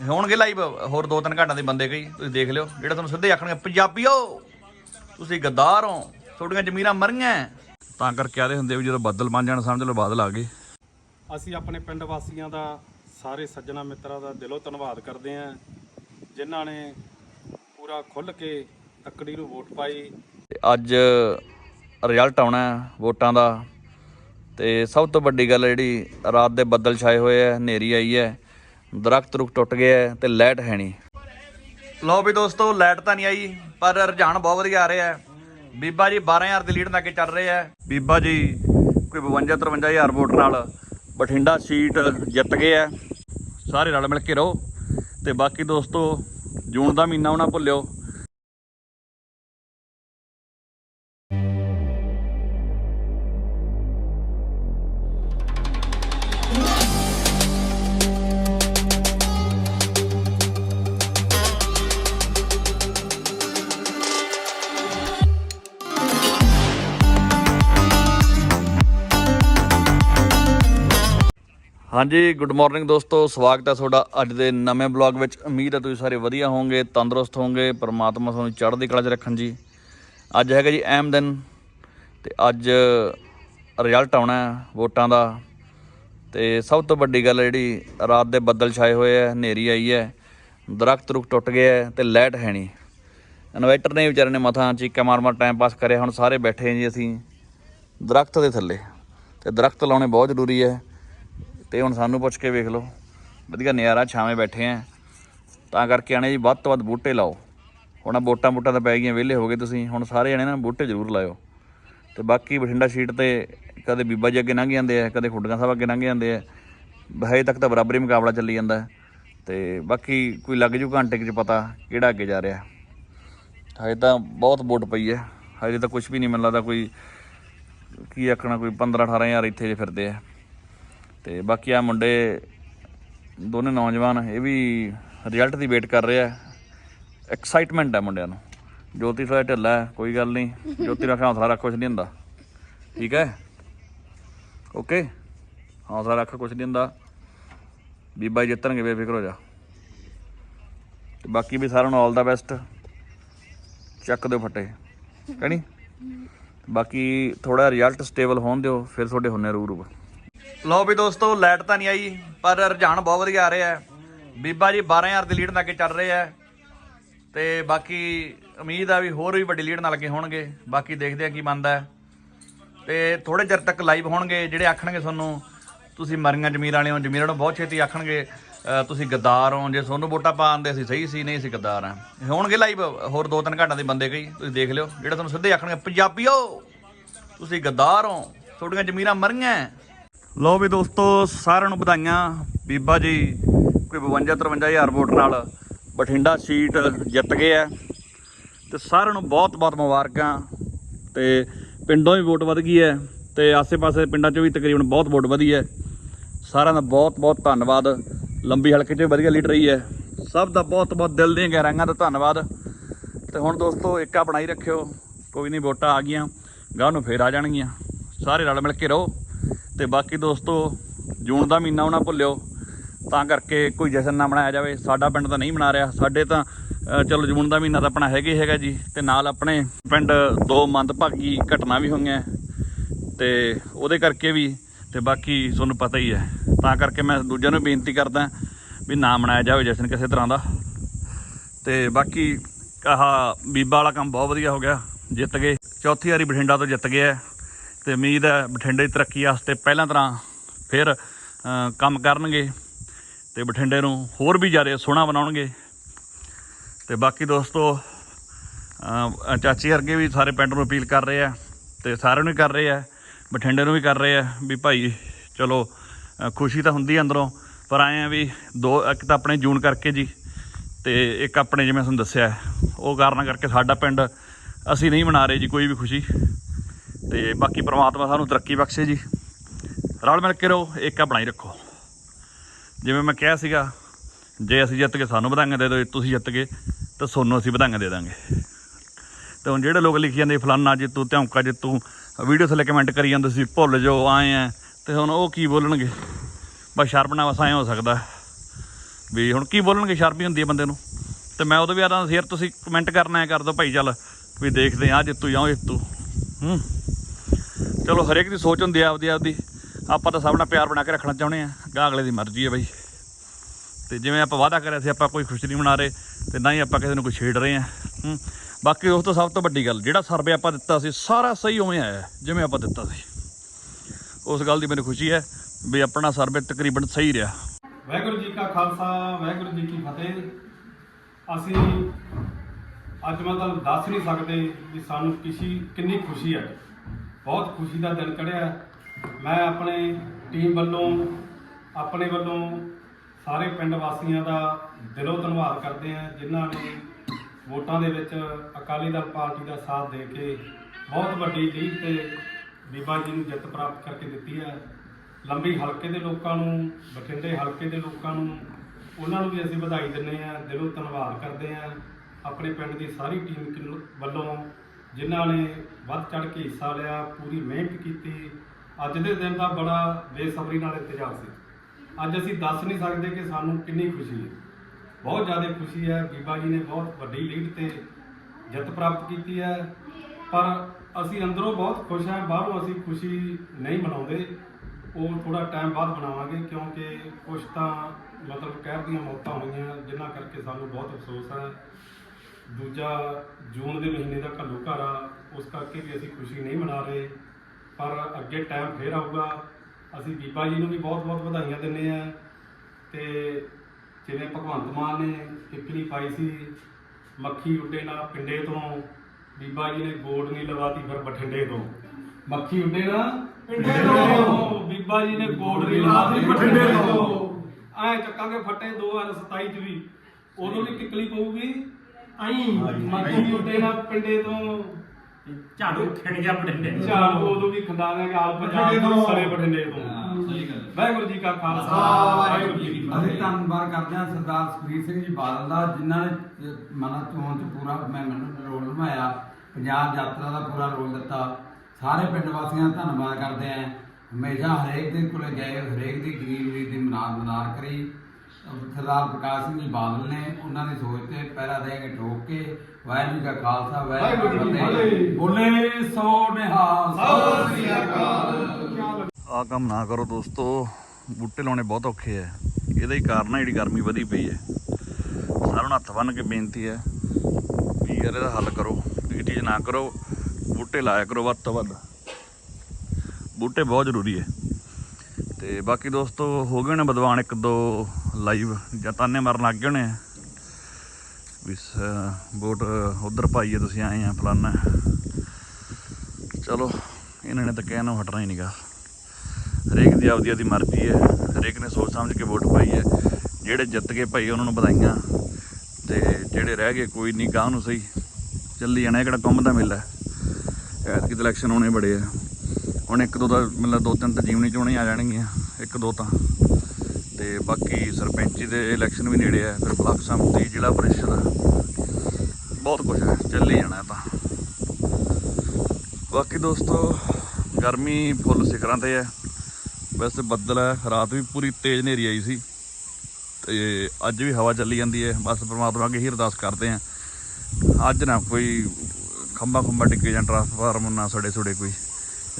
ਹੋਣਗੇ ਲਾਈਵ ਹੋਰ 2-3 ਘੰਟਿਆਂ ਦੇ ਬੰਦੇ ਕਈ ਤੁਸੀਂ ਦੇਖ ਲਿਓ। ਜਿਹੜੇ ਤੁਹਾਨੂੰ ਸਿੱਧੇ ਆਖਣਗੇ ਪੰਜਾਬੀਓ ਤੁਸੀਂ ਗੱਦਾਰ ਹੋ ਤੁਹਾਡੀਆਂ ਜ਼ਮੀਰਾਂ ਮਰੀਆਂ ਤਾਂ ਕਰਕੇ ਆਦੇ ਹੁੰਦੇ ਵੀ ਜਦੋਂ ਬੱਦਲ ਬਣ ਜਾਣ ਸਮਝ ਲਓ ਬਾਦਲ ਆ ਗਏ। ਅਸੀਂ ਆਪਣੇ ਪਿੰਡ ਵਾਸੀਆਂ ਦਾ ਸਾਰੇ ਸੱਜਣਾ ਮਿੱਤਰਾਂ ਦਾ ਦਿਲੋਂ ਧੰਨਵਾਦ ਕਰਦੇ ਹਾਂ ਜਿਨ੍ਹਾਂ ਨੇ ਪੂਰਾ ਖੁੱਲ ਕੇ ਤੱਕੜੀ ਨੂੰ ਵੋਟ ਪਾਈ। ਤੇ ਅੱਜ ਰਿਜ਼ਲਟ ਆਉਣਾ ਹੈ ਵੋਟਾਂ ਦਾ। ਤੇ ਸਭ ਤੋਂ ਵੱਡੀ ਗੱਲ ਜਿਹੜੀ ਰਾਤ ਦੇ ਬੱਦਲ ਛਾਏ ਹੋਏ ਐ ਹਨੇਰੀ ਆਈ ਹੈ। ਦਰਖਤ ਰੁਕ ਟੁੱਟ ਗਏ ਐ ਤੇ ਲਾਈਟ ਹੈ ਨਹੀਂ। ਲਓ ਵੀ ਦੋਸਤੋ, ਲਾਈਟ ਤਾਂ ਨਹੀਂ ਆਈ, ਪਰ ਰੁਝਾਨ ਬਹੁਤ ਵਧੀਆ ਆ ਰਿਹਾ ਹੈ। ਬੀਬਾ ਜੀ 12000 ਦੀ ਲੀਡ ਨਾਲ ਕੇ ਚੱਲ ਰਹੇ ਐ ਬੀਬਾ ਜੀ, ਕੋਈ 52 53000 ਵੋਟ ਨਾਲ ਬਠਿੰਡਾ ਸੀਟ ਜਿੱਤ ਗਏ ਐ ਸਾਰੇ ਰਲ ਮਿਲ ਕੇ ਰਹੋ। ਤੇ ਬਾਕੀ ਦੋਸਤੋ, ਜੂਨ ਦਾ ਮਹੀਨਾ ਉਹਨਾਂ ਭੁੱਲਿਓ। ਹਾਂਜੀ ਗੁੱਡ ਮਾਰਨਿੰਗ ਦੋਸਤੋ, ਸਵਾਗਤ ਹੈ ਤੁਹਾਡਾ ਅੱਜ ਦੇ ਨਵੇਂ ਬਲੌਗ ਵਿੱਚ। ਉਮੀਦ ਹੈ ਤੁਸੀਂ ਸਾਰੇ ਵਧੀਆ ਹੋਵੋਗੇ, ਤੰਦਰੁਸਤ ਹੋਵੋਗੇ, ਪਰਮਾਤਮਾ ਤੁਹਾਨੂੰ ਚੜ੍ਹਦੀ ਕਲਾ 'ਚ ਰੱਖਣ ਜੀ। ਅੱਜ ਹੈਗਾ ਜੀ ਅਹਿਮ ਦਿਨ ਤੇ ਅੱਜ ਰਿਜ਼ਲਟ ਆਉਣਾ ਵੋਟਾਂ ਦਾ। ਤੇ ਸਭ ਤੋਂ ਵੱਡੀ ਗੱਲ ਜਿਹੜੀ ਰਾਤ ਦੇ ਬੱਦਲ ਛਾਏ ਹੋਏ ਐ ਹਨੇਰੀ ਆਈ ਹੈ, ਦਰਖਤ ਰੁਕ ਟੁੱਟ ਗਏ ਐ ਤੇ ਲਾਈਟ ਹੈ ਨਹੀਂ। ਇਨਵਰਟਰ ਨੇ ਵਿਚਾਰੇ ਨੇ ਮਥਾਂ ਚੀਕਾ ਮਾਰ ਮਾਰ ਟਾਈਮ ਪਾਸ ਕਰਿਆ, ਹੁਣ ਸਾਰੇ ਬੈਠੇ ਜੀ ਅਸੀਂ ਦਰਖਤ ਦੇ ਥੱਲੇ। ਤੇ ਦਰਖਤ ਲਾਉਣੇ ਬਹੁਤ ਜ਼ਰੂਰੀ ਹੈ। ਤੇ ਹੁਣ ਸਾਨੂੰ ਪੁੱਛ ਕੇ ਵੇਖ ਲਓ। ਵਧੀਆ ਨਜ਼ਾਰਾ, ਛਾਵੇਂ ਬੈਠੇ ਆ। ਤਾਂ ਕਰਕੇ ਆਣੇ ਜੀ, ਵੱਧ ਤੋਂ ਵੱਧ ਬੂਟੇ ਲਾਓ। ਹੁਣ ਆਹ ਵੋਟਾਂ ਬੂਟਾਂ ਤਾਂ ਪੈ ਗਈਆਂ, ਵਿਹਲੇ ਹੋ ਗਏ ਤੁਸੀਂ। ਹੁਣ ਸਾਰੇ ਜਣੇ ਨਾ ਬੂਟੇ ਜ਼ਰੂਰ ਲਾਇਓ। ਤੇ ਬਾਕੀ ਬਠਿੰਡਾ ਸ਼ੀਟ ਤੇ ਕਦੇ ਬੀਬਾ ਜੀ ਅੱਗੇ ਲੰਘ ਜਾਂਦੇ ਆ, ਕਦੇ ਖੁੱਡੀਆਂ ਸਾਹਿਬ ਅੱਗੇ ਲੰਘ ਜਾਂਦੇ ਆ। ਹਜੇ ਤੱਕ ਤਾਂ ਬਰਾਬਰੀ ਮੁਕਾਬਲਾ ਚੱਲੀ ਜਾਂਦਾ। ਹੈ। ਤੇ ਬਾਕੀ ਕੋਈ ਲੱਗ ਜੂ ਘੰਟੇ ਕੁ ਚ ਪਤਾ ਕਿਹੜਾ ਅੱਗੇ ਜਾ ਰਿਹਾ। ਹਜੇ ਤਾਂ ਬਹੁਤ ਵੋਟ ਪਈ ਹੈ। ਹਜੇ ਤਾਂ ਕੁਝ ਵੀ ਨਹੀਂ ਮੈਨੂੰ ਲੱਗਦਾ ਕੋਈ, ਕੀ ਆਖਣਾ, ਕੋਈ 15 18000 ਇੱਥੇ ਜੇ ਫਿਰਦੇ ਆ। ਤੇ ਬਾਕੀ ਆ ਮੁੰਡੇ ਦੋਨੇ ਨੌਜਵਾਨ, ਇਹ ਵੀ ਰਿਜ਼ਲਟ ਦੀ ਵੇਟ ਕਰ ਰਿਹਾ ਐਕਸਾਈਟਮੈਂਟ ਹੈ ਮੁੰਡਿਆਂ ਨੂੰ। ਜੋਤੀ ਥੋੜਾ ਢਿੱਲਾ ਹੈ, ਕੋਈ ਗੱਲ ਨਹੀਂ। ਜੋਤੀ ਦਾ ਹੌਸਲਾ ਰੱਖ, ਕੁਛ ਨਹੀਂ ਹੁੰਦਾ। ਠੀਕ ਹੈ? ਓਕੇ ਹੌਸਲਾ ਰੱਖ, ਕੁਛ ਨਹੀਂ ਹੁੰਦਾ। ਬੀਬਾ ਜਿੱਤਣਗੇ, ਬੇਫਿਕਰ ਹੋ ਜਾ। ਤੇ ਬਾਕੀ ਵੀ ਸਾਰਿਆਂ ਨੂੰ ਆਲ ਦਾ ਬੈਸਟ ਚੱਕ ਦਿਓ ਫੱਟੇ। ਕਹਣੀ ਬਾਕੀ ਥੋੜਾ ਰਿਜ਼ਲਟ ਸਟੇਬਲ ਹੋਣ ਦਿਓ, ਫਿਰ ਤੁਹਾਡੇ ਹੁੰਨੇ ਰੂ ਲਓ ਵੀ ਦੋਸਤੋ ਲਾਈਟ ਤਾਂ ਨਹੀਂ ਆਈ, ਪਰ ਰੁਝਾਨ ਬਹੁਤ ਵਧੀਆ ਆ ਰਿਹਾ ਹੈ। ਬੀਬਾ ਜੀ 12000 ਦੀ ਲੀਡ ਨਾਲ ਅੱਗੇ ਚੱਲ ਰਹੇ ਹੈ। ਤੇ ਬਾਕੀ ਉਮੀਦ ਆ ਵੀ ਹੋਰ ਵੀ ਵੱਡੀ ਲੀਡ ਨਾਲ ਅੱਗੇ ਹੋਣਗੇ। ਬਾਕੀ ਦੇਖਦੇ ਆ ਕੀ ਮੰਨਦਾ ਹੈ। ਤੇ ਥੋੜੇ ਚਿਰ ਤੱਕ ਲਾਈਵ ਹੋਣਗੇ, ਜਿਹੜੇ ਆਖਣਗੇ ਤੁਹਾਨੂੰ, ਤੁਸੀਂ ਮਰੀਆਂ ਜ਼ਮੀਰ ਵਾਲੇ ਹੋ, ਜ਼ਮੀਰਾਂ ਨੂੰ ਬਹੁਤ ਛੇਤੀ ਆਖਣਗੇ ਤੁਸੀਂ ਗੱਦਾਰ ਹੋ, ਜੇ ਤੁਹਾਨੂੰ ਵੋਟਾਂ ਪਾਉਂਦੇ ਅਸੀਂ ਸਹੀ ਸੀ, ਨਹੀਂ ਅਸੀਂ ਗੱਦਾਰ ਆ ਹੋਣਗੇ ਲਾਈਵ ਹੋਰ 2-3 ਘੰਟਿਆਂ ਦੇ ਬੰਦੇ ਕਈ, ਤੁਸੀਂ ਦੇਖ ਲਿਓ। ਜਿਹੜਾ ਤੁਹਾਨੂੰ ਸਿੱਧੇ ਆਖਣਗੇ, ਪੰਜਾਬੀਓ, ਤੁਸੀਂ ਗੱਦਾਰ ਹੋ, ਤੁਹਾਡੀਆਂ ਜ਼ਮੀਰਾਂ ਮਰੀਆਂ ਲੋ ਵੀ ਦੋਸਤੋ, ਸਾਰਿਆਂ ਨੂੰ ਵਧਾਈਆਂ। ਬੀਬਾ ਜੀ ਕੋਈ 52 53000 ਵੋਟ ਨਾਲ ਬਠਿੰਡਾ ਸੀਟ ਜਿੱਤ ਗਏ ਆ। ਤੇ ਸਾਰਿਆਂ ਨੂੰ ਬਹੁਤ ਬਹੁਤ ਮੁਬਾਰਕਾਂ। ਤੇ ਪਿੰਡੋਂ ਵੀ ਵੋਟ ਵਧ ਗਈ ਹੈ ਤੇ ਆਸੇ-ਪਾਸੇ ਪਿੰਡਾਂ 'ਚੋਂ ਵੀ ਤਕਰੀਬਨ ਬਹੁਤ ਵੋਟ ਵਧੀ ਹੈ। ਸਾਰਿਆਂ ਦਾ ਬਹੁਤ ਬਹੁਤ ਧੰਨਵਾਦ। ਲੰਬੀ ਹਲਕੇ 'ਚ ਵਧੀਆ ਲੀਡ ਰਹੀ ਹੈ। ਸਭ ਦਾ ਬਹੁਤ ਬਹੁਤ ਦਿਲ ਦੀਆਂ ਗਹਿਰਾਈਆਂ ਦਾ ਧੰਨਵਾਦ। ਤੇ ਹੁਣ ਦੋਸਤੋ ਏਕਾ ਬਣਾਈ ਰੱਖਿਓ। ਕੋਈ ਨਹੀਂ ਵੋਟਾਂ ਆ ਗਈਆਂ। ਗਾਹ ਨੂੰ ਫੇਰ ਆ ਜਾਣਗੀਆਂ। ਸਾਰੇ ਰਲ ਮਿਲ ਕੇ ਰਹੋ। ਤੇ ਬਾਕੀ ਦੋਸਤੋ, ਜੂਨ ਦਾ ਮਹੀਨਾ ਉਹਨਾਂ ਭੁੱਲਿਓ, ਤਾਂ ਕਰਕੇ ਕੋਈ ਜਸ਼ਨ ਨਾ ਮਨਾਇਆ ਜਾਵੇ। ਸਾਡਾ ਪਿੰਡ ਤਾਂ ਨਹੀਂ ਮਨਾ ਰਿਹਾ। ਸਾਡੇ ਤਾਂ ਚਲੋ ਜੂਨ ਦਾ ਮਹੀਨਾ ਤਾਂ ਆਪਣਾ ਹੈਗਾ ਹੀ ਹੈਗਾ ਜੀ। ਤੇ ਨਾਲ ਆਪਣੇ ਪਿੰਡ ਦੋ ਮੰਦਭਾਗੀ ਘਟਨਾ ਵੀ ਹੋਈਆਂ। ਤੇ ਉਹਦੇ ਕਰਕੇ ਵੀ, ਤੇ ਬਾਕੀ ਤੁਹਾਨੂੰ ਪਤਾ ਹੀ ਹੈ। ਤਾਂ ਕਰਕੇ ਮੈਂ ਦੂਜਿਆਂ ਨੂੰ ਬੇਨਤੀ ਕਰਦਾ ਵੀ ਨਾ ਮਨਾਇਆ ਜਾਵੇ ਜਸ਼ਨ ਕਿਸੇ ਤਰ੍ਹਾਂ ਦਾ। ਤੇ ਬਾਕੀ ਆਹ ਬੀਬਾ ਵਾਲਾ ਕੰਮ ਬਹੁਤ ਵਧੀਆ ਹੋ ਗਿਆ। ਜਿੱਤ ਗਏ। ਚੌਥੀ ਵਾਰੀ ਬਠਿੰਡਾ ਤੋਂ ਜਿੱਤ ਗਿਆ ਤੇ ਉਮੀਦ ਹੈ ਬਠਿੰਡੇ ਦੀ ਤਰੱਕੀ ਵਾਸਤੇ ਪਹਿਲਾਂ ਤਰ੍ਹਾਂ ਫਿਰ ਕੰਮ ਕਰਨਗੇ ਤੇ ਬਠਿੰਡੇ ਨੂੰ ਹੋਰ ਵੀ ਜ਼ਿਆਦਾ ਸੋਹਣਾ ਬਣਾਉਣਗੇ। ਤੇ ਬਾਕੀ ਦੋਸਤੋ ਚਾਚੀ ਵਰਗੇ ਵੀ ਸਾਰੇ ਪਿੰਡ ਨੂੰ ਅਪੀਲ ਕਰ ਰਹੇ ਆ ਤੇ ਸਾਰਿਆਂ ਨੂੰ ਹੀ ਕਰ ਰਹੇ ਆ, ਬਠਿੰਡੇ ਨੂੰ ਵੀ ਕਰ ਰਹੇ ਆ ਵੀ ਭਾਈ ਚਲੋ ਖੁਸ਼ੀ ਤਾਂ ਹੁੰਦੀ ਅੰਦਰੋਂ, ਪਰ ਆਏ ਆ ਵੀ ਦੋ, ਇੱਕ ਤਾਂ ਆਪਣੇ ਜੂਨ ਕਰਕੇ ਜੀ ਤੇ ਇੱਕ ਆਪਣੇ ਜਿਵੇਂ ਤੁਹਾਨੂੰ ਦੱਸਿਆ, ਉਹ ਕਾਰਨਾਂ ਕਰਕੇ ਸਾਡਾ ਪਿੰਡ ਅਸੀਂ ਨਹੀਂ ਮਨਾ ਰਹੇ ਜੀ ਕੋਈ ਵੀ ਖੁਸ਼ੀ। ਤੇ ਬਾਕੀ ਪ੍ਰਮਾਤਮਾ ਸਾਨੂੰ ਤਰੱਕੀ ਬਖਸ਼ੇ ਜੀ। ਰਲ ਮਿਲ ਕੇ ਰਹੋ ਏਕਾ ਬਣਾਈ ਰੱਖੋ। ਜਿਵੇਂ ਮੈਂ ਕਿਹਾ ਸੀਗਾ, ਜੇ ਅਸੀਂ ਜਿੱਤ ਕੇ ਸਾਨੂੰ ਵਧਾਈਆਂ ਦੇ ਦਿਓ ਤੁਸੀਂ ਜਿੱਤ ਗਏ, ਤਾਂ ਤੁਹਾਨੂੰ ਅਸੀਂ ਵਧਾਈਆਂ ਦੇ ਦਾਂਗੇ। ਤੇ ਹੁਣ ਜਿਹੜੇ ਲੋਕ ਲਿਖੀ ਜਾਂਦੇ, ਫਲਾਨਾ ਜਿੱਤੂ ਧੌਂਕਾ ਜਿੱਤੂ ਵੀਡੀਓ ਥੱਲੇ ਕਮੈਂਟ ਕਰੀ ਜਾਂਦੇ ਸੀ, ਭੁੱਲ ਜਾਓ, ਆਏ ਆ ਤੇ ਹੁਣ ਉਹ ਕੀ ਬੋਲਣਗੇ? ਬਸ ਸ਼ਰਮਣਾ ਵਸ ਐਂ ਹੋ ਸਕਦਾ। ਵੀ ਹੁਣ ਕੀ ਬੋਲਣਗੇ? ਸ਼ਰਮੀ ਹੁੰਦੀ ਹੈ ਬੰਦੇ ਨੂੰ। ਤੇ ਮੈਂ ਉਦੋਂ ਵੀ ਆਦਾ ਯਾਰ ਤੁਸੀਂ ਕਮੈਂਟ ਕਰਨਾ ਹੈ ਕਰ ਦਿਓ ਭਾਈ ਚੱਲ, ਵੀ ਦੇਖਦੇ ਆ ਜਿੱਤੂ ਜਾਂ ਜਿੱਤੂ। ਹੂੰ। ਚਲੋ ਹਰੇਕ ਦੀ ਸੋਚ ਹੁੰਦੀ ਆ ਆਪਦੀ ਆਪਦੀ। ਆਪਾਂ ਤਾਂ ਸਭ ਨਾਲ ਪਿਆਰ ਬਣਾ ਕੇ ਰੱਖਣਾ ਚਾਹੁੰਦੇ ਆ। ਗਾਂ ਅਗਲੇ ਦੀ ਮਰਜ਼ੀ ਹੈ ਬਈ। ਤੇ ਜਿਵੇਂ ਆਪਾਂ ਵਾਅਦਾ ਕਰਿਆ ਸੀ, ਆਪਾਂ ਕੋਈ ਖੁਸ਼ੀ ਨਹੀਂ ਮਨਾ ਰਹੇ, ਤੇ ਨਾ ਹੀ ਆਪਾਂ ਕਿਸੇ ਨੂੰ ਕੋਈ ਛੇੜ ਰਹੇ ਆ। ਬਾਕੀ ਉਸ ਤੋਂ ਸਭ ਤੋਂ ਵੱਡੀ ਗੱਲ, ਜਿਹੜਾ ਸਰਵੇ ਆਪਾਂ ਦਿੱਤਾ ਸੀ, ਸਾਰਾ ਸਹੀ ਉਵੇਂ ਆਇਆ, ਜਿਵੇਂ ਆਪਾਂ ਦਿੱਤਾ ਸੀ। ਉਸ ਗੱਲ ਦੀ ਮੈਨੂੰ ਖੁਸ਼ੀ ਹੈ ਵੀ ਆਪਣਾ ਸਰਵੇ ਤਕਰੀਬਨ ਸਹੀ ਰਿਹਾ। ਵਾਹਿਗੁਰੂ ਜੀ ਕਾ ਖਾਲਸਾ, ਵਾਹਿਗੁਰੂ ਜੀ ਕੀ ਫਤਿਹ। ਅਸੀਂ ਅੱਜ ਮੈਂ ਤੁਹਾਨੂੰ ਦੱਸ ਨਹੀਂ ਸਕਦੇ ਵੀ ਸਾਨੂੰ ਕਿਸੇ ਕਿੰਨੀ ਖੁਸ਼ੀ ਹੈ। ਬਹੁਤ ਖੁਸ਼ੀ ਦਾ ਦਿਨ ਚੜ੍ਹਿਆ ਮੈਂ ਆਪਣੇ ਟੀਮ ਵੱਲੋਂ, ਆਪਣੇ ਵੱਲੋਂ ਸਾਰੇ ਪਿੰਡ ਵਾਸੀਆਂ ਦਾ ਦਿਲੋਂ ਧੰਨਵਾਦ ਕਰਦੇ ਹਾਂ, ਜਿਨ੍ਹਾਂ ਨੇ ਵੋਟਾਂ ਦੇ ਵਿੱਚ ਅਕਾਲੀ ਦਲ ਪਾਰਟੀ ਦਾ ਸਾਥ ਦੇ ਕੇ ਬਹੁਤ ਵੱਡੀ ਲੀਡ ਤੇ ਬੀਬਾ ਜੀ ਨੂੰ ਜਿੱਤ ਪ੍ਰਾਪਤ ਕਰਕੇ ਦਿੱਤੀ ਹੈ। ਲੰਬੀ ਹਲਕੇ ਦੇ ਲੋਕਾਂ ਨੂੰ, ਬਠਿੰਡੇ ਹਲਕੇ ਦੇ ਲੋਕਾਂ ਨੂੰ, ਉਹਨਾਂ ਨੂੰ ਵੀ ਅਸੀਂ ਵਧਾਈ ਦਿੰਦੇ ਹਾਂ, ਦਿਲੋਂ ਧੰਨਵਾਦ ਕਰਦੇ ਹਾਂ। ਆਪਣੇ ਪਿੰਡ ਦੀ ਸਾਰੀ ਟੀਮ ਵੱਲੋਂ ਜਿਨ੍ਹਾਂ ਨੇ ਵੱਧ ਚੜ ਕੇ ਹਿੱਸਾ ਲਿਆ, ਪੂਰੀ ਮਿਹਨਤ ਕੀਤੀ, ਅੱਜ ਦੇ ਦਿਨ ਦਾ ਬੜਾ ਬੇਸਬਰੀ ਨਾਲ ਇੰਤਜ਼ਾਰ ਸੀ। ਅੱਜ ਅਸੀਂ ਦੱਸ ਨਹੀਂ ਸਕਦੇ ਕਿ ਸਾਨੂੰ ਕਿੰਨੀ ਖੁਸ਼ੀ ਹੈ। ਬਹੁਤ ਜ਼ਿਆਦਾ ਖੁਸ਼ੀ ਹੈ, ਬੀਬਾ ਜੀ ਨੇ ਬਹੁਤ ਵੱਡੀ ਲੀਡ ਤੇ ਜਿੱਤ ਪ੍ਰਾਪਤ ਕੀਤੀ ਹੈ। ਪਰ ਅਸੀਂ ਅੰਦਰੋਂ ਬਹੁਤ ਖੁਸ਼ ਹਾਂ, ਬਾਹਰੋਂ ਅਸੀਂ ਖੁਸ਼ੀ ਨਹੀਂ ਮਨਾਉਂਦੇ। ਉਹ ਥੋੜਾ ਟਾਈਮ ਬਾਅਦ ਬਣਾਵਾਂਗੇ ਕਿਉਂਕਿ ਕੁਝ ਤਾਂ ਮਤਲਬ ਕਹਿਰ ਦੀਆਂ ਮੌਤਾਂ ਹੋਈਆਂ, ਜਿਨ੍ਹਾਂ ਕਰਕੇ ਸਾਨੂੰ ਬਹੁਤ ਅਫਸੋਸ ਹੈ। ਦੂਜਾ ਜੂਨ ਦੇ ਮਹੀਨੇ ਦਾ ਘੱਲੂ ਘਰ ਆ ਉਸ ਕਰਕੇ ਵੀ ਅਸੀਂ ਖੁਸ਼ੀ ਨਹੀਂ ਮਨਾ ਰਹੇ। ਪਰ ਅੱਗੇ ਟਾਈਮ ਫੇਰ ਆਊਗਾ। ਅਸੀਂ ਬੀਬਾ ਜੀ ਨੂੰ ਵੀ ਬਹੁਤ ਬਹੁਤ ਵਧਾਈਆਂ ਦਿੰਦੇ ਆ ਤੇ ਜਿਵੇਂ ਭਗਵੰਤ ਮਾਨ ਨੇ ਟਿੱਪਣੀ ਪਾਈ ਸੀ ਮੱਖੀ ਉੱਡੇ ਨਾ ਪਿੰਡੇ ਤੋਂ ਬੀਬਾ ਜੀ ਨੇ ਗੋਡ ਨਹੀਂ ਲਵਾਤੀ ਫਿਰ ਬਠਿੰਡੇ ਤੋਂ। ਮੱਖੀ ਉੱਡੇ ਨਾ ਪਿੰਡੇ ਤੋਂ। ਬੀਬਾ ਜੀ ਨੇ ਗੋਡ ਨਹੀਂ ਲਵਾਤੀ ਬਠਿੰਡੇ ਤੋਂ। ਐ ਚੱਕਾਂਗੇ ਫੱਟੇ 2027 ਚ ਵੀ। ਉਦੋਂ ਵੀ ਕਿੱਕਲੀ ਪਊਗੀ। ਆਈ ਮੱਖੀ ਉੱਡੇ ਨਾ। ਪਿੰਡੇ ਤੋਂ ਝਾੜੂ ਖਿੰਡ ਗਿਆ ਬਟਿੰਡੇ ਚਾਲ ਉਦੋਂ ਵੀ ਖੰਡਾ ਦੇ ਆਲ ਪੰਜਾਬ ਤੋਂ। ਸਰੇ ਬਠਿੰਡੇ ਤੋਂ। ਸਹੀ ਗੱਲ ਵਾਹਿਗੁਰੂ ਜੀ ਕਾ ਖਾਲਸਾ। ਵਾਹਿਗੁਰੂ ਜੀ ਕੀ ਅਸੀਂ ਫਤਿਹ। ਧੰਨਵਾਦ ਕਰਦੇ ਹਾਂ ਸਰਦਾਰ ਸੁਖਬੀਰ ਸਿੰਘ ਜੀ ਬਾਦਲ ਦਾ ਜਿਨ੍ਹਾਂ ਨੇ ਮਨਾਂ ਚੋਣ ਚ ਪੂਰਾ ਮੈਂ ਮੈਨੂੰ ਰੋਲ ਨਿਭਾਇਆ। ਪੰਜਾਬ ਯਾਤਰਾ ਦਾ ਪੂਰਾ ਰੋਲ ਦਿੱਤਾ। ਸਾਰੇ ਪਿੰਡ ਵਾਸੀਆਂ ਦਾ ਧੰਨਵਾਦ ਕਰਦੇ ਹਾਂ। ਹਮੇਸ਼ਾ ਹਰੇਕ ਦੇ ਕੋਲੇ ਗਏ ਹਰੇਕ ਦੀ ਗਰੀਬ ਦੀ ਮਨਾਦ ਮਨਾਰ ਕਰੀ। ਸਰਦਾਰ ਪ੍ਰਕਾਸ਼ ਸਿੰਘ ਜੀ ਬਾਦਲ ਨੇ ਉਹਨਾਂ ਦੀ ਸੋਚ ਤੇ ਪਹਿਰਾ ਦੇ ਕੇ ਠੋਕ ਕੇ ਵਾਹਿਗੁਰੂ ਜੀ ਕਾ ਖਾਲਸਾ ਵਾਹਿਗੁਰੂ ਜੀ ਕੀ ਫਤਿਹ। ਬੋਲੇ ਸੋ ਨਿਹਾਲ ਸਤਿ ਸ੍ਰੀ ਅਕਾਲ ਆ ਕੰਮ ਨਾ ਕਰੋ ਦੋਸਤੋ ਬੂਟੇ ਲਾਉਣੇ ਬਹੁਤ ਔਖੇ ਐ ਇਹਦਾ ਹੀ ਕਾਰਨ ਹੈ ਜਿਹੜੀ ਗਰਮੀ ਵਧੀ ਪਈ ਹੈ ਸਾਰਿਆਂ ਨੂੰ ਹੱਥ ਬੰਨ ਕੇ ਬੇਨਤੀ ਹੈ ਵੀ ਯਾਰ ਇਹਦਾ ਹੱਲ ਕਰੋ ਇਹ ਚੀਜ਼ ਨਾ ਕਰੋ ਬੂਟੇ ਲਾਇਆ ਕਰੋ ਵੱਧ ਤੋਂ ਵੱਧ। ਬੂਟੇ ਬਹੁਤ ਜ਼ਰੂਰੀ ਹੈ ਤੇ ਬਾਕੀ ਦੋਸਤੋ, ਹੋ ਗਏ ਨੇ ਬਦਵਾਨ ਇੱਕ ਦੋ ਲਾਈਵ ਜਾਂ ਤਾਨੇ ਮਾਰਨ ਲੱਗ ਗਏ ਹੋਣੇ ਵੀ ਸ- ਵੋਟ ਉਧਰ ਪਾਈਏ, ਤੁਸੀਂ ਆਏ ਆ ਫਲਾਨਾ। ਚਲੋ, ਇਹਨਾਂ ਨੇ ਤਾਂ ਕਹਿਣ ਨੂੰ ਹਟਣਾ ਹੀ ਨਹੀਂਗਾ ਹਰੇਕ ਦੀ ਆਪਦੀ ਆਪਦੀ ਮਰਜ਼ੀ ਹੈ। ਹਰੇਕ ਨੇ ਸੋਚ ਸਮਝ ਕੇ ਵੋਟ ਪਾਈ ਹੈ। ਜਿਹੜੇ ਜਿੱਤ ਗਏ ਭਾਈ, ਉਹਨਾਂ ਨੂੰ ਵਧਾਈਆਂ। ਤੇ ਜਿਹੜੇ ਰਹਿ ਗਏ, ਕੋਈ ਨਹੀਂ ਗਾਹ ਨੂੰ ਸਹੀ। ਚੱਲੀ ਜਾਣਾ ਕਿਹੜਾ ਕੰਮ ਦਾ ਮੇਲਾ ਹੈ? ਐਤਕੀ ਤਾਂ ਇਲੈਕਸ਼ਨ ਹੋਣੇ ਬੜੇ ਆ। ਹੁਣ ਇੱਕ ਦੋ ਦਾ ਮਤਲਬ ਦੋ ਤਿੰਨ ਤਾਂ ਜੀਵਨੀ ਚੋਣਾਂ ਆ ਜਾਣਗੀਆਂ, ਇੱਕ ਦੋ ਤਾਂ। ਤੇ ਬਾਕੀ ਸਰਪੰਚੀ ਦੇ ਇਲੈਕਸ਼ਨ ਵੀ ਨੇੜੇ ਆ, ਫਿਰ ਬਲਾਕ ਸੰਮਤੀ, ਜ਼ਿਲ੍ਹਾ ਪਰਿਸ਼ਦ। ਬਹੁਤ ਕੁਝ ਹੈ, ਚੱਲੀ ਜਾਣਾ ਤਾਂ। ਬਾਕੀ ਦੋਸਤੋ, ਗਰਮੀ ਫੁੱਲ ਸਿਖਰਾਂ ਤੇ ਹੈ। ਵੈਸੇ ਬੱਦਲ ਹੈ, ਰਾਤ ਵੀ ਪੂਰੀ ਤੇਜ਼ ਹਨੇਰੀ ਆਈ ਸੀ। ਤੇ ਅੱਜ ਵੀ ਹਵਾ ਚੱਲੀ ਜਾਂਦੀ ਹੈ, ਬਸ ਪ੍ਰਮਾਤਮਾ ਅੱਗੇ ਹੀ ਅਰਦਾਸ ਕਰਦੇ ਆਂ ਅੱਜ ਨਾ ਕੋਈ ਖੰਭਾ ਖੰਭਾ ਡਿੱਗੇ ਜਾਂ ਟਰਾਂਸਫਾਰਮਰ ਨਾ ਸੜੇ ਸੁੜੇ ਕੋਈ।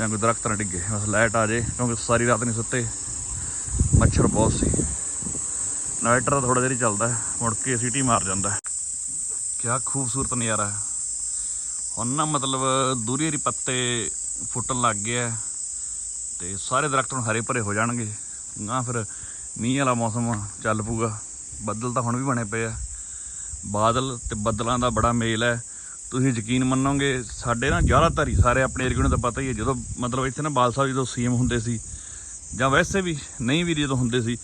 ਜਾਂ ਕੋਈ ਦਰਖਤ ਨਾ ਡਿੱਗੇ, ਬਸ ਲਾਈਟ ਆ ਜੇ, ਕਿਉਂਕਿ ਸਾਰੀ ਰਾਤ ਨਹੀਂ ਸੁੱਤੇ। ਮੱਛਰ ਬਹੁਤ ਸੀ। ਇਨਵਰਟਰ ਤਾਂ ਥੋੜਾ ਜਿਹਾ ਹੀ ਚੱਲਦਾ ਮੁੜ ਕੇ ਸੀਟੀ ਮਾਰ ਜਾਂਦਾ ਹੈ। ਕਿਆ ਖੂਬਸੂਰਤ ਨਜ਼ਾਰਾ ਹੈ। ਹੁਣ ਨਾ ਮਤਲਬ ਦੂਰੀ ਦੇ ਪੱਤੇ ਫੁੱਟਣ ਲੱਗ ਗਏ ਆ ਤੇ ਸਾਰੇ ਦਰਖਤ ਹੁਣ ਹਰੇ ਭਰੇ ਹੋ ਜਾਣਗੇ। ਨਾ ਫਿਰ ਮੀਂਹ ਵਾਲਾ ਮੌਸਮ ਚੱਲ ਪੂਗਾ ਬੱਦਲ ਤਾਂ ਹੁਣ ਵੀ ਬਣੇ ਪਏ ਆ। ਬਾਦਲ ਤੇ ਬੱਦਲਾਂ ਦਾ ਬੜਾ ਮੇਲ ਹੈ। ਤੁਸੀਂ ਯਕੀਨ ਮੰਨੋਗੇ ਸਾਡੇ ਨਾ ਜ਼ਿਆਦਾਤਰ ਹੀ ਸਾਰੇ ਆਪਣੇ ਏਰੀਏ ਨੂੰ ਤਾਂ ਪਤਾ ਹੀ ਹੈ ਜਦੋਂ ਮਤਲਬ ਇੱਥੇ ਨਾ ਬਾਲ ਸਾਹਿਬ ਜਦੋਂ ਸੀਐਮ ਹੁੰਦੇ ਸੀ ਜਾਂ ਵੈਸੇ ਵੀ ਨਹੀਂ ਵੀ ਜਦੋਂ ਹੁੰਦੇ ਸੀ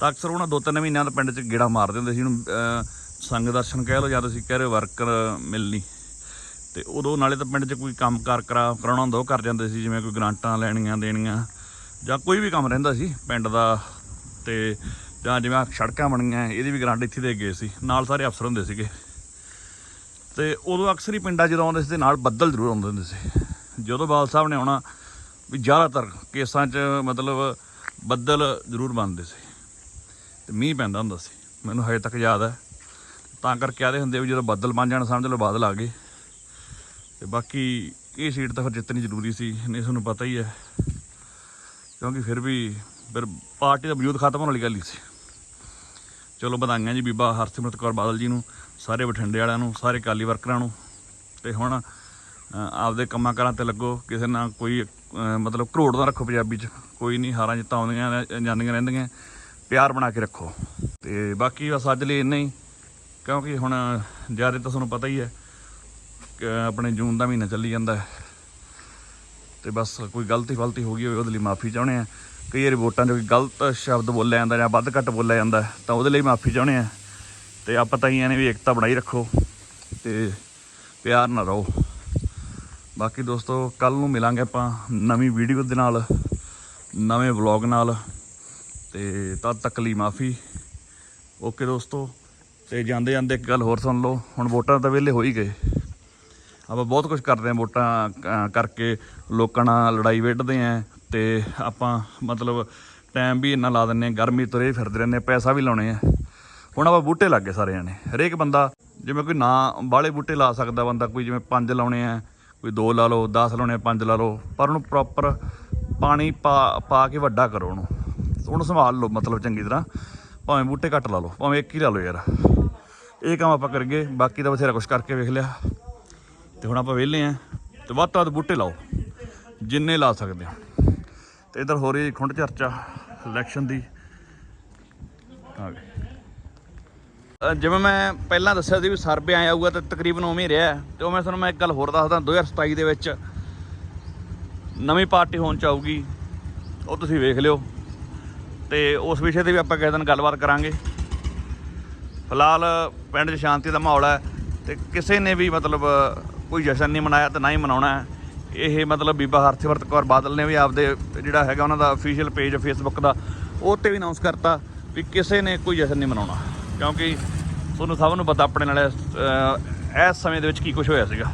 ਤਾਂ ਅਕਸਰ ਉਹਨਾਂ ਦੋ ਤਿੰਨ ਮਹੀਨਿਆਂ ਦਾ ਪਿੰਡ 'ਚ ਗੇੜਾ ਮਾਰਦੇ ਹੁੰਦੇ ਸੀ ਉਹਨੂੰ ਅਹ, ਸੰਗ ਦਰਸ਼ਨ ਕਹਿ ਲਓ ਜਾਂ ਤੁਸੀਂ ਕਹਿ ਰਹੇ ਵਰਕਰ ਮਿਲਣੀ। ਤੇ ਉਦੋਂ ਨਾਲੇ ਤਾਂ ਪਿੰਡ 'ਚ ਕੋਈ ਕੰਮ ਕਾਰ ਕਰਾ ਕਰਾਉਣਾ ਹੁੰਦਾ ਉਹ ਕਰ ਜਾਂਦੇ ਸੀ ਜਿਵੇਂ ਕੋਈ ਗ੍ਰਾਂਟਾਂ ਲੈਣੀਆਂ ਦੇਣੀਆਂ ਜਾਂ ਕੋਈ ਵੀ ਕੰਮ ਰਹਿੰਦਾ ਸੀ ਪਿੰਡ ਦਾ ਤੇ ਜਾਂ ਜਿਵੇਂ ਸੜਕਾਂ ਬਣੀਆਂ ਇਹਦੀ ਵੀ ਗ੍ਰਾਂਟ ਇੱਥੇ ਦੇ ਗਏ ਸੀ ਨਾਲ ਸਾਰੇ ਅਫਸਰ ਹੁੰਦੇ ਸੀਗੇ। ਤੇ ਉਦੋਂ ਅਕਸਰ ਹੀ ਪਿੰਡਾਂ 'ਚ ਜਦੋਂ ਆਉਂਦੇ ਸੀ ਤੇ ਨਾਲ ਬੱਦਲ ਜ਼ਰੂਰ ਆਉਂਦੇ ਹੁੰਦੇ ਸੀ। ਜਦੋਂ ਬਾਲ ਸਾਹਿਬ ਨੇ ਆਉਣਾ, ਵੀ ਜ਼ਿਆਦਾਤਰ ਕੇਸਾਂ 'ਚ ਮਤਲਬ ਬੱਦਲ ਜ਼ਰੂਰ ਬਣਦੇ ਸੀ। ਤੇ ਮੀਂਹ ਪੈਂਦਾ ਹੁੰਦਾ ਸੀ। ਮੈਨੂੰ ਹਜੇ ਤੱਕ ਯਾਦ ਹੈ। ਤਾਂ ਕਰਕੇ ਆਦੇ ਹੁੰਦੇ ਵੀ ਜਦੋਂ ਬੱਦਲ ਬਣ ਜਾਣ ਸਮਝ ਲਓ ਬਾਦਲ ਆ ਗਏ। ਤੇ ਬਾਕੀ ਇਹ ਸੀਟ ਤਾਂ ਫਿਰ ਜਿੱਤਣੀ ਜ਼ਰੂਰੀ ਸੀ, ਨਹੀਂ ਤੁਹਾਨੂੰ ਪਤਾ ਹੀ ਹੈ। ਕਿਉਂਕਿ ਫਿਰ ਵੀ ਫਿਰ ਪਾਰਟੀ ਦਾ ਵਜੂਦ ਖਤਮ ਹੋਣ ਵਾਲੀ ਗੱਲ ਹੀ ਸੀ। ਚਲੋ ਵਧਾਈਆਂ ਜੀ ਬੀਬਾ ਹਰਸਿਮਰਤ ਕੌਰ ਬਾਦਲ ਜੀ ਨੂੰ। ਸਾਰੇ ਬਠਿੰਡੇ ਵਾਲਿਆਂ ਨੂੰ, ਸਾਰੇ ਕਾਲੀ ਵਰਕਰਾਂ ਨੂੰ। ਤੇ ਹੁਣ ਆਪਦੇ ਕੰਮਾਂ ਕਾਰਾਂ ਤੇ ਲੱਗੋ, ਕਿਸੇ ਨਾਲ ਕੋਈ ਮਤਲਬ ਘਰੋੜ ਨਾ ਰੱਖੋ ਪੰਜਾਬੀ 'ਚ। ਕੋਈ ਨਹੀਂ ਹਾਰਾਂ ਜਿੱਤਾਂ ਆਉਂਦੀਆਂ ਰਹਿ- ਜਾਂਦੀਆਂ ਰਹਿੰਦੀਆਂ। ਪਿਆਰ ਬਣਾ ਕੇ ਰੱਖੋ। ਤੇ ਬਾਕੀ ਬਸ ਅੱਜ ਲਈ ਇੰਨਾ ਹੀ। ਕਿਉਂਕਿ ਹੁਣ, ਜ਼ਿਆਦਾ ਤਾਂ ਤੁਹਾਨੂੰ ਪਤਾ ਹੀ ਹੈ ਕਿ ਆਪਣੇ ਜੂਨ ਦਾ ਮਹੀਨਾ ਚੱਲੀ ਜਾਂਦਾ ਹੈ। ਤੇ ਬਸ ਕੋਈ ਗਲਤੀ ਫਲਤੀ ਹੋ ਗਈ ਹੋਵੇ, ਉਹਦੇ ਲਈ ਮਾਫੀ ਚਾਹੁੰਦੇ ਆ ਕਈ ਵਾਰੀ ਵੋਟਾਂ 'ਚ ਕੋਈ ਗਲਤ ਸ਼ਬਦ ਬੋਲਿਆ ਜਾਂਦਾ ਜਾਂ ਵੱਧ ਘੱਟ ਬੋਲਿਆ ਜਾਂਦਾ, ਤਾਂ ਉਹਦੇ ਲਈ ਮਾਫੀ ਚਾਹੁੰਦੇ ਆ ਤੇ ਆਪਾਂ ਤਾਂ ਹੀ ਨੇ ਵੀ ਏਕਤਾ ਬਣਾਈ ਰੱਖੋ ਤੇ ਪਿਆਰ ਨਾਲ ਰਹੋ। ਬਾਕੀ ਦੋਸਤੋ ਕੱਲ ਨੂੰ ਮਿਲਾਂਗੇ ਆਪਾਂ ਨਵੀਂ ਵੀਡੀਓ ਦੇ ਨਾਲ ਨਵੇਂ ਵਲੌਗ ਨਾਲ ਤੇ ਤਦ ਤੱਕ ਲਈ ਮਾਫੀ। ਓਕੇ ਦੋਸਤੋ ਤੇ ਜਾਂਦੇ ਜਾਂਦੇ ਇੱਕ ਗੱਲ ਹੋਰ ਸੁਣ ਲਓ ਹੁਣ ਵੋਟਾਂ ਤਾਂ ਵਿਹਲੇ ਹੋ ਹੀ ਗਏ। ਆਪਾਂ ਬਹੁਤ ਕੁਝ ਕਰਦੇ ਹਾਂ ਵੋਟਾਂ ਕਰਕੇ ਲੋਕਾਂ ਨਾਲ ਲੜਾਈ ਵੇਟਦੇ ਆਂ ਤੇ ਆਪਾਂ ਮਤਲਬ ਟਾਈਮ ਵੀ ਇੰਨਾ ਲਾ ਦਿੰਨੇ ਆਂ ਗਰਮੀ ਤੁਰੇ ਫਿਰਦੇ ਰਹਿੰਦੇ ਹਾਂ, ਪੈਸਾ ਵੀ ਲਾਉਣੇ ਆ ਹੁਣ ਆਪਾਂ ਬੂਟੇ ਲੱਗ ਗਏ ਸਾਰੇ ਜਾਣੇ। ਹਰੇਕ ਬੰਦਾ, ਜਿਵੇਂ ਕੋਈ ਨਾ ਬਾਹਲੇ ਬੂਟੇ ਲਾ ਸਕਦਾ ਬੰਦਾ, ਕੋਈ ਜਿਵੇਂ ਪੰਜ ਲਾਉਣੇ ਆ, ਕੋਈ ਦੋ ਲਾ ਲਓ 10 ਲਾਉਣੇ ਆ, ਪੰਜ ਲਾ ਲਓ, ਪਰ ਉਹਨੂੰ ਪ੍ਰੋਪਰ ਪਾਣੀ ਪਾ ਪਾ ਕੇ ਵੱਡਾ ਕਰੋ ਉਹਨੂੰ। ਉਹਨੂੰ ਸੰਭਾਲ ਲਓ ਮਤਲਬ ਚੰਗੀ ਤਰ੍ਹਾਂ। ਭਾਵੇਂ ਬੂਟੇ ਘੱਟ ਲਾ ਲਓ, ਭਾਵੇਂ ਇੱਕ ਹੀ ਲਾ ਲਓ ਯਾਰ। ਇਹ ਕੰਮ ਆਪਾਂ ਕਰਗੇ ਬਾਕੀ ਤਾਂ ਬਥੇਰਾ ਕੁਝ ਕਰਕੇ ਵੇਖ ਲਿਆ। ਤੇ ਹੁਣ ਆਪਾਂ ਵਿਹਲੇ ਆਂ, ਤੇ ਵੱਧ ਤੋਂ ਵੱਧ ਬੂਟੇ ਲਾਓ, ਜਿੰਨੇ ਲਾ ਸਕਦੇ ਆ ਤੇ ਇਧਰ ਹੋ ਰਹੀ ਖੁੰਡ ਚਰਚਾ ਇਲੈਕਸ਼ਨ ਦੀ। ਆ ਗਏ। ਜਿਵੇਂ ਮੈਂ ਪਹਿਲਾਂ ਦੱਸਿਆ ਸੀ ਵੀ ਸਰਵੇ ਆਇਆ ਹੋਊਗਾ ਤੇ ਤਕਰੀਬਨ ਉਵੇਂ ਹੀ ਰਿਹਾ ਹੈ। ਤੇ ਉਹ ਮੈਂ ਤੁਹਾਨੂੰ ਮੈਂ ਇੱਕ ਗੱਲ ਹੋਰ ਦੱਸਦਾ 2027 ਦੇ ਵਿੱਚ ਨਵੀਂ ਪਾਰਟੀ ਹੋਣ ਚ ਆਊਗੀ, ਉਹ ਤੁਸੀਂ ਵੇਖ ਲਿਓ। ਤੇ ਉਸ ਵਿਸ਼ੇ ਤੇ ਵੀ ਆਪਾਂ ਕਿਸੇ ਦਿਨ ਗੱਲਬਾਤ ਕਰਾਂਗੇ। ਫਿਲਹਾਲ ਪਿੰਡ 'ਚ ਸ਼ਾਂਤੀ ਦਾ ਮਾਹੌਲ ਹੈ ਤੇ ਕਿਸੇ ਨੇ ਵੀ ਮਤਲਬ ਕੋਈ ਜਸ਼ਨ ਨਹੀਂ ਮਨਾਇਆ ਤੇ ਨਾ ਹੀ ਮਨਾਉਣਾ ਹੈ। ਇਹ ਮਤਲਬ ਬੀਬਾ ਹਰਸਿਮਰਤ ਕੌਰ ਬਾਦਲ ਨੇ ਵੀ ਆਪਦੇ ਜਿਹੜਾ ਹੈਗਾ ਉਹਨਾਂ ਦਾ ਅਫੀਸ਼ੀਅਲ ਪੇਜ ਫੇਸਬੁੱਕ ਦਾ, ਉਹ ਤੇ ਵੀ ਅਨਾਉਂਸ ਕਰਤਾ ਵੀ ਕਿਸੇ ਨੇ ਕੋਈ ਜਸ਼ਨ ਨਹੀਂ ਮਨਾਉਣਾ। ਕਿਉਂਕਿ ਤੁਹਾਨੂੰ ਸਭ ਨੂੰ ਪਤਾ ਆਪਣੇ ਨਾਲ ਇਸ ਸਮੇਂ ਦੇ ਵਿੱਚ ਕੀ ਕੁਝ ਹੋਇਆ ਸੀਗਾ।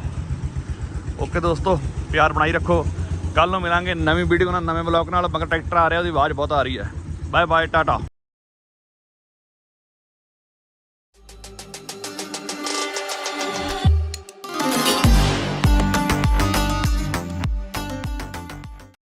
ਓਕੇ ਦੋਸਤੋ, ਪਿਆਰ ਬਣਾਈ ਰੱਖੋ। ਕੱਲ ਨੂੰ ਮਿਲਾਂਗੇ ਨਵੀਂ ਵੀਡੀਓ ਨਾਲ, ਨਵੇਂ ਬਲੌਗ ਨਾਲ, ਮਗਰ ਟਰੈਕਟਰ ਆ ਰਿਹਾ, ਉਹਦੀ ਆਵਾਜ਼ ਬਹੁਤ ਆ ਰਹੀ ਹੈ। Bye bye Tata